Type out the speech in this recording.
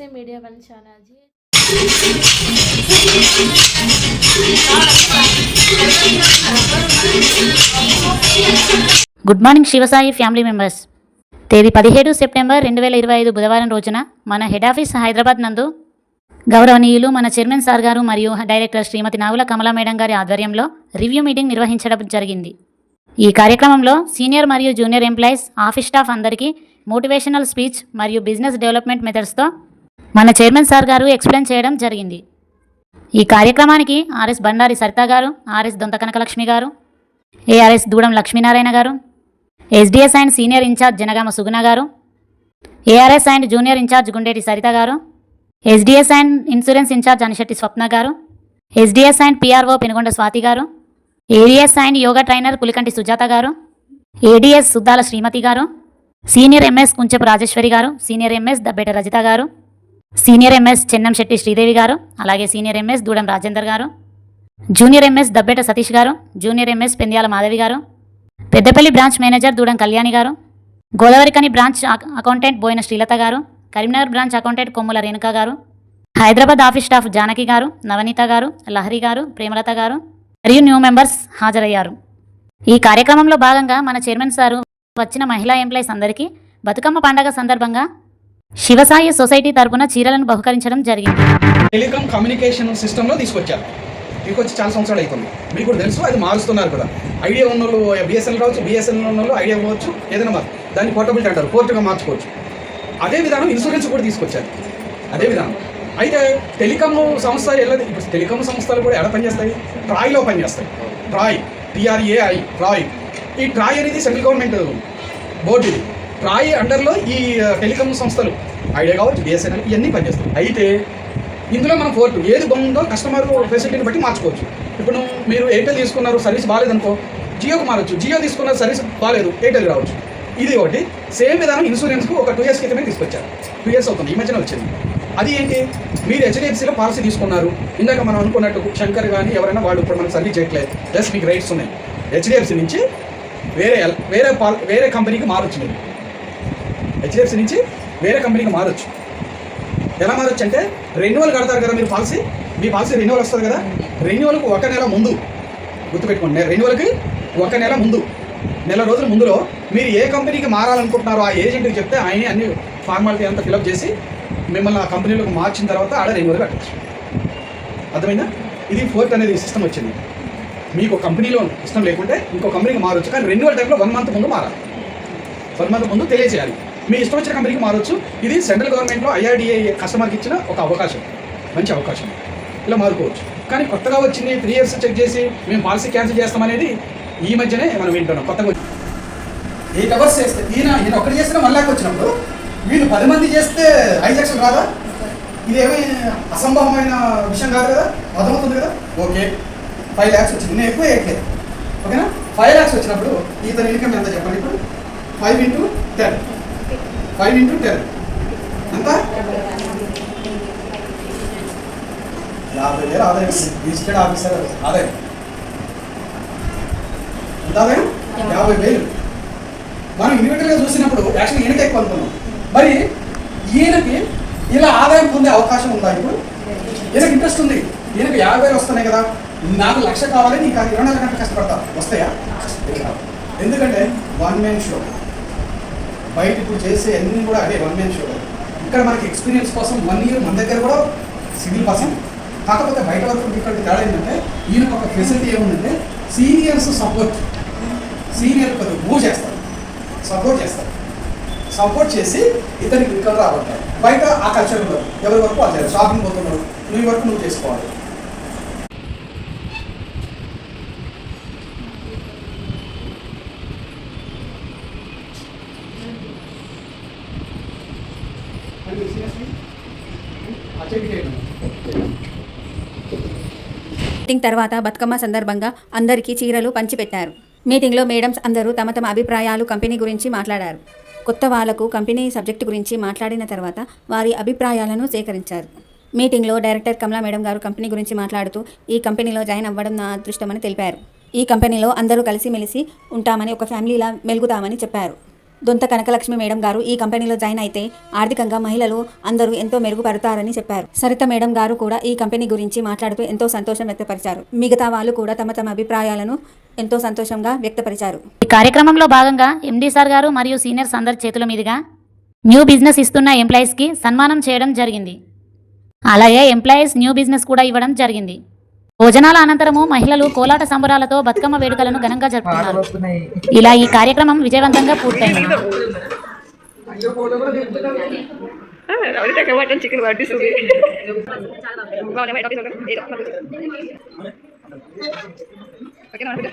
SA media one channel good morning Shivasai family members. తేదీ పదిహేడు September రెండు వేల ఇరవై ఐదు బుధవారం రోజున మన హెడ్ ఆఫీస్ హైదరాబాద్ నందు గౌరవనీయులు మన చైర్మన్ సార్ గారు మరియు డైరెక్టర్ శ్రీమతి నాగుల కమలా మేడం గారి ఆధ్వర్యంలో రివ్యూ మీటింగ్ నిర్వహించడం జరిగింది. ఈ కార్యక్రమంలో సీనియర్ మరియు జూనియర్ ఎంప్లాయీస్ ఆఫీస్ స్టాఫ్ అందరికీ మోటివేషనల్ స్పీచ్ మరియు బిజినెస్ డెవలప్మెంట్ మెథడ్స్తో మన చైర్మన్ సార్ గారు ఎక్స్ప్లెయిన్ చేయడం జరిగింది. ఈ కార్యక్రమానికి ఆర్ఎస్ బండారి సరిత గారు ఆర్ఎస్ దొంత కనకలక్ష్మి గారు ARS Dudam Lakshminarayana garu SDS and senior incharge Janagama Suguna garu ARS and junior incharge Gundeti Saritha garu SDS and insurance incharge Anishetti Swapna garu SDS and PRO Penugonda Swathi garu ADS and yoga trainer Pulikanti Sujatha garu ADS Suddala శ్రీమతి గారు senior MS Kunchepu Rajeshwari గారు senior MS Dabbeta Rajitha garu senior MS Chennam Shetty Sridevi garu అలాగే senior MS దూడం Rajender గారు junior MS Dabbeta Satish గారు junior MS Pendyala Madhavi garu Peddapalli branch manager Dudam Kalyani garu Godavarikhani branch accountant Boina Srilatha garu Karimnagar branch accountant కొమ్ముల రేణుక గారు Hyderabad office staff Janaki గారు నవనీత గారు లహరి గారు ప్రేమలత గారు మరియు న్యూ మెంబర్స్ హాజరయ్యారు. ఈ కార్యక్రమంలో భాగంగా మన చైర్మన్ సారు వచ్చిన మహిళా ఎంప్లాయీస్ అందరికీ బతుకమ్మ పండగ సందర్భంగా శివసాయి సొసైటీ తరపున చీరలను బహుకరించడం జరిగింది. టెలికాం కమ్యూనికేషన్ సిస్టంలో తీసుకొచ్చారు తీసుకొచ్చి చాలా సంవత్సరాలు అవుతుంది మీకు కూడా తెలుసు అది మారుస్తున్నారు కూడా. ఐడియా ఉన్న వాళ్ళు బిఎస్ఎన్ఎల్ రావచ్చు బిఎస్ఎన్ఎల్ ఉన్న వాళ్ళు ఐడియా కావచ్చు ఏదైనా మారు దాన్ని పోర్టబిలిటీ అంటారు పోర్టుగా మార్చుకోవచ్చు. అదే విధానం ఇన్సూరెన్స్ కూడా తీసుకొచ్చారు. అదే విధానం. అయితే టెలికాం సంస్థలు ఎలా ఇప్పుడు టెలికాం సంస్థలు కూడా ఎలా పనిచేస్తాయి? ట్రాయ్లో పనిచేస్తాయి. TRAI TRAI TRAI. ఈ ట్రాయ్ అనేది సెంట్రల్ గవర్నమెంట్ బోర్డు ఇది. ట్రాయ్ అండర్లో ఈ టెలికాం సంస్థలు ఐడియా కావచ్చు బిఎస్ఎన్ఎల్ ఇవన్నీ పనిచేస్తాయి. అయితే ఇందులో మనం ఫోర్ట్ ఏది బాగుందో కస్టమర్ ఫెసిలిటీని బట్టి మార్చుకోవచ్చు. ఇప్పుడు మీరు ఎయిర్టెల్ తీసుకున్నారు సర్వీస్ బాగాలేదనుకో జియోకి మారచ్చు. జియో తీసుకున్నారు సర్వీస్ బాగాలేదు ఎయిర్టెల్ రావచ్చు. ఇది ఒకటి. సేమ్ విధానం ఇన్సూరెన్స్కు ఒక టూ ఇయర్స్ క్రితమే తీసుకొచ్చారు. టూ ఇయర్స్ అవుతుంది ఈ మధ్యన వచ్చింది. అది ఏంటి? మీరు హెచ్డిఎఫ్సీలో పాలసీ తీసుకున్నారు. ఇందాక మనం అనుకున్నట్టు శంకర్ కానీ ఎవరైనా వాళ్ళు ఇప్పుడు మనం సర్వీస్ చేయట్లేదు. జస్ట్ మీకు రైట్స్ ఉన్నాయి. హెచ్డిఎఫ్సీ నుంచి వేరే వేరే పాల వేరే కంపెనీకి మారొచ్చు మీరు. హెచ్డిఎఫ్సి నుంచి వేరే కంపెనీకి మారొచ్చు. ఎలా మారొచ్చు అంటే రెన్యువల్ కడతారు కదా మీరు పాలసీ మీ పాలసీ రెన్యువల్ వస్తుంది కదా రెన్యువల్కి ఒక నెల ముందు గుర్తుపెట్టుకోండి రెన్యువల్కి ఒక నెల ముందు నెల రోజుల ముందులో మీరు ఏ కంపెనీకి మారాలనుకుంటున్నారో ఆ ఏజెంట్కి చెప్తే ఆయన అన్ని ఫార్మాలిటీ అంతా ఫిలప్ చేసి మిమ్మల్ని ఆ కంపెనీలోకి మార్చిన తర్వాత ఆడ రెన్యువల్ కట్టచ్చు. అర్థమైందా? ఇది ఫోర్త్ అనేది సిస్టమ్ వచ్చింది. మీకు కంపెనీలో ఇష్టం లేకుంటే ఇంకో కంపెనీకి మారొచ్చు కానీ రెన్యువల్ టైంలో వన్ మంత్ ముందు మారాలి. వన్ మంత్ ముందు తెలియజేయాలి. మీ ఇష్టం వచ్చిన కంపెనీకి మారొచ్చు. ఇది సెంట్రల్ గవర్నమెంట్లో ఐఆర్డిఏ కస్టమర్కి ఇచ్చిన ఒక అవకాశం. మంచి అవకాశం. ఇలా మారుకోవచ్చు. కానీ కొత్తగా వచ్చింది త్రీ ఇయర్స్ చెక్ చేసి మేము పాలసీ క్యాన్సిల్ చేస్తామనేది ఈ మధ్యనే మనం వింటున్నాం. కొత్తగా వచ్చి- ఎయిట్ అవర్స్ చేస్తే ఈయన ఈయన ఒక్కటి చేస్తే మళ్ళాకి వచ్చినప్పుడు వీళ్ళు పది మంది చేస్తే ఐదు లక్షలు రాదా? ఇదేమీ అసంభవమైన విషయం కాదు కదా? అర్థమవుతుంది కదా? ఓకే. ఫైవ్ ల్యాక్స్ వచ్చింది. నేను ఎక్కువ వేయట్లేదు. ఓకేనా? ఫైవ్ ల్యాక్స్ వచ్చినప్పుడు ఈతని ఇన్కమ్ ఎంత చెప్పండి ఇప్పుడు? Five into ten. Five into ten. ఎంత? యాభై వేలు ఆదాయం. రిజిస్టర్డ్ ఆఫీసర్ ఆదాయం. ఎంత ఆదాయం? యాభై వేలు. మనం ఇండివిజువల్గా చూసినప్పుడు యాక్చువల్లీ ఈయనకి ఎక్కువ అనుకున్నాం. మరి ఈయనకి ఇలా ఆదాయం పొందే అవకాశం ఉందా ఇప్పుడు? ఈయనకి ఇంట్రెస్ట్ ఉంది. ఈయనకి యాభై వేలు వస్తున్నాయి కదా. నాకు లక్ష కావాలి నీకు ఇరవై నాలుగు గంటలు కష్టపడతా. వస్తాయా? ఎందుకంటే వన్ మ్యాన్ షో బయట ఇప్పుడు చేసే అన్ని కూడా అదే వన్ మ్యాన్ షో ఇక్కడ మనకి ఎక్స్పీరియన్స్ కోసం వన్ ఇయర్ మన దగ్గర కూడా సివిల్ పర్సన్ కాకపోతే బయట వరకు ఇక్కడ తేడా ఏంటంటే ఈయనకు ఒక ఫెసిలిటీ ఏముందంటే సీనియర్స్ సపోర్ట్ సీనియర్ కొద్దిగా మూవ్ చేస్తారు. సపోర్ట్ చేస్తారు. సపోర్ట్ చేసి ఇతనికి ఇన్కమ్ రాబట్టారు బయట ఆ కల్చర్లో ఎవరి వరకు వాళ్ళు షాపింగ్ పోతున్నారు. నువ్వు వరకు నువ్వు చేసుకోవాలి. మీటింగ్ తర్వాత బతుకమ్మ సందర్భంగా అందరికీ చీరలు పంచిపెట్టారు. మీటింగ్లో మేడమ్స్ అందరూ తమ తమ అభిప్రాయాలు కంపెనీ గురించి మాట్లాడారు. కొత్త వాళ్ళకు కంపెనీ సబ్జెక్టు గురించి మాట్లాడిన తర్వాత వారి అభిప్రాయాలను సేకరించారు. మీటింగ్లో director Kamala madam garu company గురించి మాట్లాడుతూ ఈ కంపెనీలో జాయిన్ అవ్వడం నా అదృష్టమని తెలిపారు. ఈ కంపెనీలో అందరూ కలిసిమెలిసి ఉంటామని ఒక ఫ్యామిలీలా మెలుగుతామని చెప్పారు. దొంత కనకలక్ష్మి మేడం గారు ఈ కంపెనీలో జాయిన్ అయితే ఆర్థికంగా మహిళలు అందరూ ఎంతో మెరుగుపడతారని చెప్పారు. సరిత మేడం గారు కూడా ఈ కంపెనీ గురించి మాట్లాడుతూ ఎంతో సంతోషం వ్యక్తపరిచారు. మిగతా వాళ్ళు కూడా తమ తమ అభిప్రాయాలను ఎంతో సంతోషంగా వ్యక్తపరిచారు. ఈ కార్యక్రమంలో భాగంగా ఎండీ సార్ గారు మరియు సీనియర్స్ అందరి చేతుల మీదుగా న్యూ బిజినెస్ ఇస్తున్న ఎంప్లాయీస్కి సన్మానం చేయడం జరిగింది. అలాగే ఎంప్లాయీస్ న్యూ బిజినెస్ కూడా ఇవ్వడం జరిగింది. భోజనాల అనంతరము మహిళలు కోలాట సంబరాలతో బతుకమ్మ వేడుకలను ఘనంగా జరుపుకున్నారు ఇలా ఈ కార్యక్రమం విజయవంతంగా పూర్తయింది ahorita